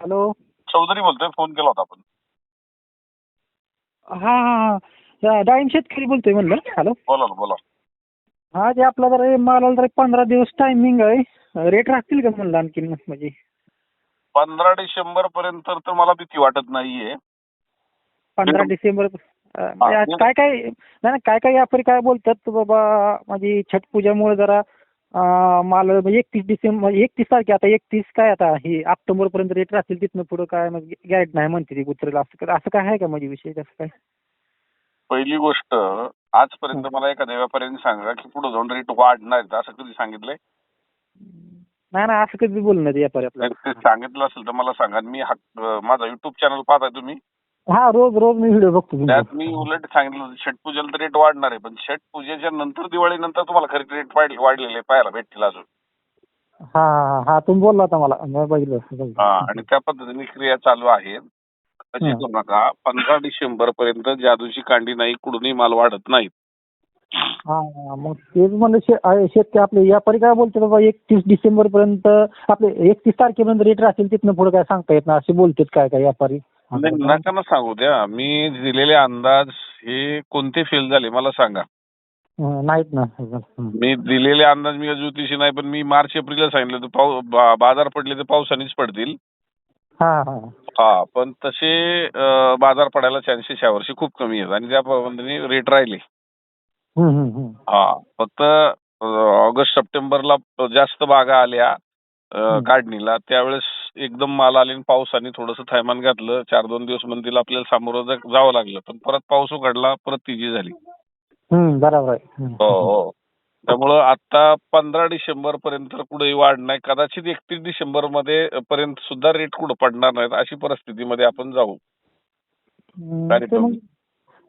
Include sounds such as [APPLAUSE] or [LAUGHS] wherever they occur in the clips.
Hello. Chaudhari बोलतोय phone केला होता आपण. हा हा हा. डाळिंब शेतकरी बोलतोय म्हणलं. हॅलो. बोला ना बोला. हा ते आपला जरा मालाला जरा पंधरा दिवस टायमिंग आहे. रेट राहतील का म्हणलं आणखीन? म्हणजे. पंधरा डिसेंबर पर्यंत तर मला भीती वाटत नाहीये. पंधरा. डिसेंबर अं, म्हणजे आज. काय काय नाही नाही, काय काय व्यापारी काय बोलतात बाबा म्हणजे छठ पूजामुळे जरा माल म्हणजे एकतीस डिसेंबर एकतीस तारखे आता एकतीस काय आता हे ऑक्टोबर पर्यंत रेट राहतील तिथनं पुढं काय मग गॅरेट नाही म्हणते ती उतरेल असं असं काय आहे का म्हणजे विषय कसं काय पहिली गोष्ट आजपर्यंत मला एखाद्या व्यापाऱ्याने सांगा की पुढे जाऊन रेट वाढणार आहेत, असं कधी सांगितलंय? नाही ना असं कधी बोलणार व्यापारी आपल्याला? ते सांगितलं असेल तर मला सांगा मी माझा युट्यूब चॅनल पाहताय तुम्ही. हा रोज रोज मी व्हिडिओ बघतो तुमचे. त्यात मी उलट सांगितलं होतं, छट पूजेला तर रेट वाढणार आहे पण छट पूजेच्या नंतर दिवाळीनंतर तुम्हाला खरे रेट वाढलेले पाहायला भेटतील अजून हा हा हा तुम्ही बोलला होता मला मी बघितलं बघितलं. हा आणि त्या पद्धतीने क्रिया चालू हं. करू नका पंधरा डिसेंबर पर्यंत जादूची कांडी नाही कुठूनही माल वाढत नाही हा हा, मग तेच म्हणलं शे- आहे, शेतकरी आपले व्यापारी काय बोलतात बाबा एकतीस डिसेंबर पर्यंत आपले एकतीस तारखेपर्यंत रेट राहतील तिथनं पुढे काय सांगता येत ना असे बोलतात काय काय व्यापारी नका ना सांगू द्या. मी दिलेले अंदाज हे कोणते फेल झाले मला सांगा. नाहीत ना. मी दिलेले अंदाज मी ज्योतिषी नाही पण मी मार्च एप्रिलला सांगितलं तर बाजार पडले तर पावसानेच पडतील. हा पण तसे बाजार पडायला चान्सेस यावर्षी खूप कमी आहेत आणि त्या पद्धतीने रेट राहिले. हं, फक्त ऑगस्ट सप्टेंबरला जास्त बागा आल्या. काढणीला. त्यावेळेस एकदम माल आले आणि पावसाने थोडंसं थैमान घातलं. चार दोन दिवस मंदीला आपल्याला सामोरं जावं लागलं पण परत पाऊस उघडला परत तिजी झाली. हं, बरोबर हं. हो. त्यामुळं आता पंधरा डिसेंबर पर्यंत कुठेही वाढ नाही. कदाचित एकतीस डिसेंबरमध्ये पर्यंत सुद्धा रेट कुठं पडणार नाहीत अशी परिस्थितीमध्ये आपण जाऊ.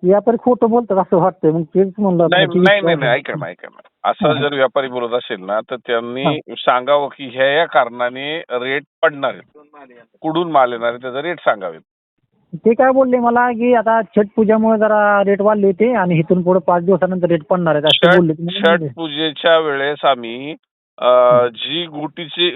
व्यापारी खोटं बोलतात असं वाटतंय. मग तेच म्हणलं नाही की नाही नाही नाही, ऐका ना ऐका ना. असं. जर व्यापारी बोलत असेल ना तर त्यांनी सांगावं की ह्या या कारणाने रेट पडणार आहेत. कुठून माल येणार? आहे? त्याचा रेट सांगावेत. ते काय बोलले मला की आता छठ पूजामुळे जरा रेट वाढले होते आणि इथून पुढे पाच दिवसानंतर रेट पडणार आहेत असे बोलले ते मला छठ. पूजेच्या वेळेस आम्ही जी गुटीची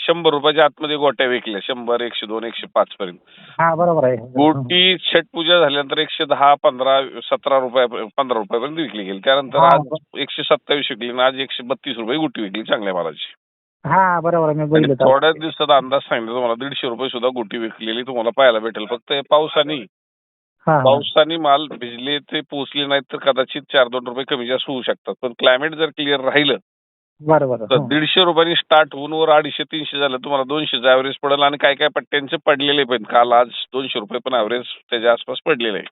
शंभर रुपयाच्या आतमध्ये गोट्या विकल्या शंभर एकशे दोन एकशे पाच पर्यंत. हा बरोबर आहे. गोटी छठ पूजा झाल्यानंतर एकशे दहा पंधरा सतरा रुपया पंधरा रुपयापर्यंत विकली गेली. त्यानंतर. आज एकशे सत्तावीस विकली आणि आज एकशे बत्तीस रुपये गुटी विकली चांगल्या मालाची. हा बरोबर. थोड्याच दिवसात अंदाज सांगितलं तुम्हाला दीडशे रुपये सुद्धा गुटी विकलेली तुम्हाला पाहायला भेटेल. फक्त हे पावसाने. पावसाने माल भिजले ते पोचले नाहीत तर कदाचित चार दोन रुपये कमी जास्त होऊ शकतात. पण क्लायमेट जर क्लिअर राहिलं तर हो. दीडशे रुपयांनी स्टार्ट होऊन वर अडीचशे तीनशे झालं तुम्हाला दोनशेचा ऍव्हरेज पडेल आणि काय काय पट्ट्यांचे पडलेले पण काल आज दोनशे रुपये पण ऍव्हरेज त्याच्या आसपास पडलेले आहे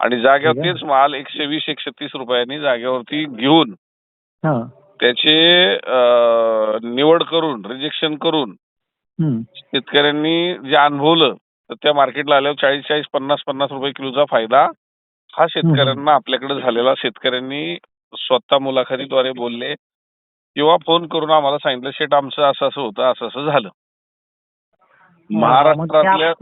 आणि ठीक आहे. तेच माल एकशे वीस एकशे तीस रुपयांनी जागेवरती घेऊन हा. त्याचे अं, निवड करून रिजेक्शन करून हम्म. शेतकऱ्यांनी जे अनुभवलं तर त्या मार्केटला आल्यावर चाळीस चाळीस पन्नास पन्नास रुपये किलोचा फायदा हा शेतकऱ्यांना आपल्याकडे झालेला शेतकऱ्यांनी स्वतः मुलाखतीद्वारे बोलले किंवा फोन करून आम्हाला सांगितलं शेट आमचं असं असं होतं असं असं झालं महाराष्ट्रातल्या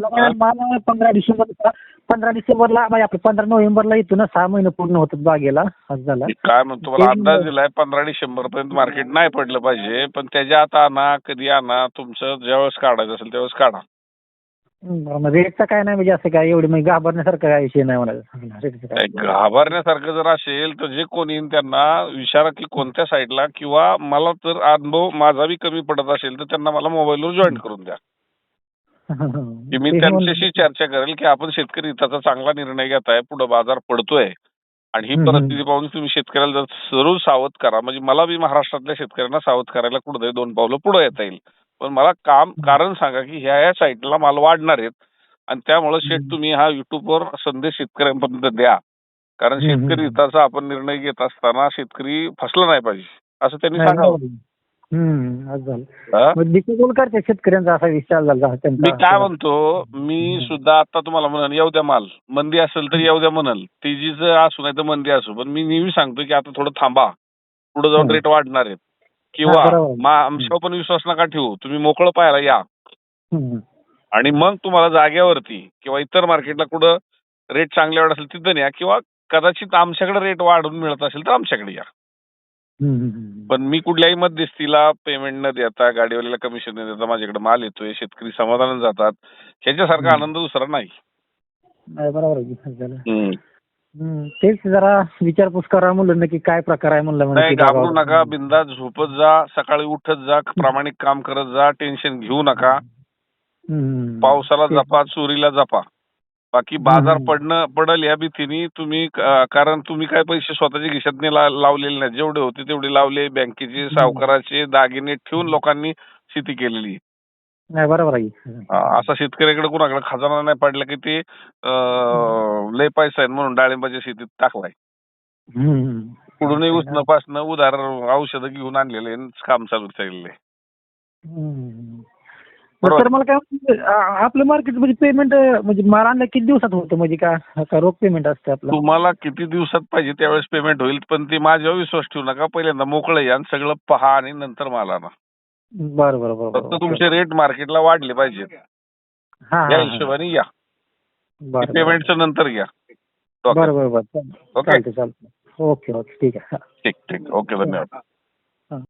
पंधरा डिसेंबर पंधरा डिसेंबरला पंधरा नोव्हेंबरला येतो ना सहा महिने पूर्ण होतात बागेला झालं. काय म्हणतो मला अंदाज दिलाय पंधरा डिसेंबर पर्यंत मार्केट नाही पडलं पाहिजे पण त्याच्या आता आणा कधी आणा तुमचं ज्यावेळेस काढायचं असेल त्यावेळेस काढा. रेटचा काय नाही म्हणजे असं काय एवढी म्हणजे घाबरण्यासारखं काय विषय नाही म्हणायचं. रेटचं काय. काय घाबरण्यासारखं जर असेल तर जे कोणी त्यांना विचारा की कोणत्या साईडला किंवा मला तर अनुभव माझा बी कमी पडत असेल तर त्यांना मला मोबाईलवर जॉईन करून द्या. [LAUGHS] की मी ते त्यांच्याशी चर्चा करेल की आपण शेतकरी हिताचा चांगला निर्णय घेताय पुढे बाजार पडतोय. आणि ही हम्म. परिस्थिती पाहून तुम्ही शेतकऱ्याला जर जरूर सावध करा म्हणजे मला बी महाराष्ट्रातल्या शेतकऱ्यांना सावध करायला कुठेतरी दोन पावलं पुढे येता येईल. पण मला काम कारण सांगा की ह्या ह्या साईडला माल वाढणार आहेत. आणि त्यामुळे शेत. तुम्ही हा युट्यूबवर संदेश शेतकऱ्यांपर्यंत द्या. कारण. शेतकरी हिताचा आपण निर्णय घेत असताना शेतकरी फसला नाही पाहिजे. असं त्यांनी सांगावं. शेतकऱ्यांचा असा विचार झाला मी काय म्हणतो मी सुद्धा आता तुम्हाला म्हणाल येऊ द्या माल. मंदी असेल तर येऊ द्या म्हणाल तेजीच असू नाही तर मंदी असू. पण मी नेहमी सांगतो की आता थोडं थांबा. पुढे जाऊन. रेट वाढणार आहेत. किंवा आमच्यावर पण विश्वास नका ठेवू तुम्ही मोकळं पाहायला या. आणि मग तुम्हाला जागेवरती किंवा इतर मार्केटला कुठं रेट चांगले वाढत असेल तिथं या किंवा कदाचित आमच्याकडे रेट वाढून मिळत असेल तर आमच्याकडे या. पण मी कुठल्याही मध्यस्थीला पेमेंट न देता गाडीवाल्याला कमिशन न देता माझ्याकडे माल येतोय शेतकरी समाधान जातात ह्याच्यासारखा. आनंद दुसरा नाही बरोबर. हम्म, तेच जरा विचारपूस करा म्हणलं नक्की काय प्रकार आहे म्हणलं म्हणजे नाही की घाबरू नका बिंदास झोपत जा सकाळी उठत जा प्रामाणिक काम करत जा टेन्शन घेऊ नका. हम्म. पावसाला. जपा चोरीला जपा. बाकी बाजार हम्म. पडणं पडल या भीतीने तुम्ही कारण तुम्ही काय पैसे स्वतःच्या खिशात लावलेले नाहीत. जेवढे होते तेवढे लावले बँकेचे सावकाराचे दागिने ठेवून लोकांनी शेती केलेली. नाही बरोबर आहे. असा शेतकऱ्याकडे कुणाकडे खजाना नाही पडला की ते अं, लय पैसा आहे म्हणून डाळिंबाच्या शेतीत टाकलाय. हम्म. पुढूनही उचणं पासणं उधार औषधं घेऊन आणलेले काम चालू हम्म. बरोबर. तर मला काय आ- आपलं मार्केट म्हणजे पेमेंट म्हणजे माल आणला किती दिवसात होतं? म्हणजे का का रोख पेमेंट असते आपलं? तुम्हाला किती दिवसात पाहिजे त्यावेळेस पेमेंट होईल पण ते माझ्यावर विश्वास ठेवू नका. पहिल्यांदा मोकळं या आणि सगळं पहा आणि नंतर मला बरं बरं बरं फक्त तुमचे रेट मार्केटला वाढले पाहिजेत. हा या हा. हिशोबाने या. बरं पेमेंटचं नंतर घ्या. बरं बरं बरं ओके ओके ओके. ठीक आहे हा. ठीक ठीक. ओके धन्यवाद.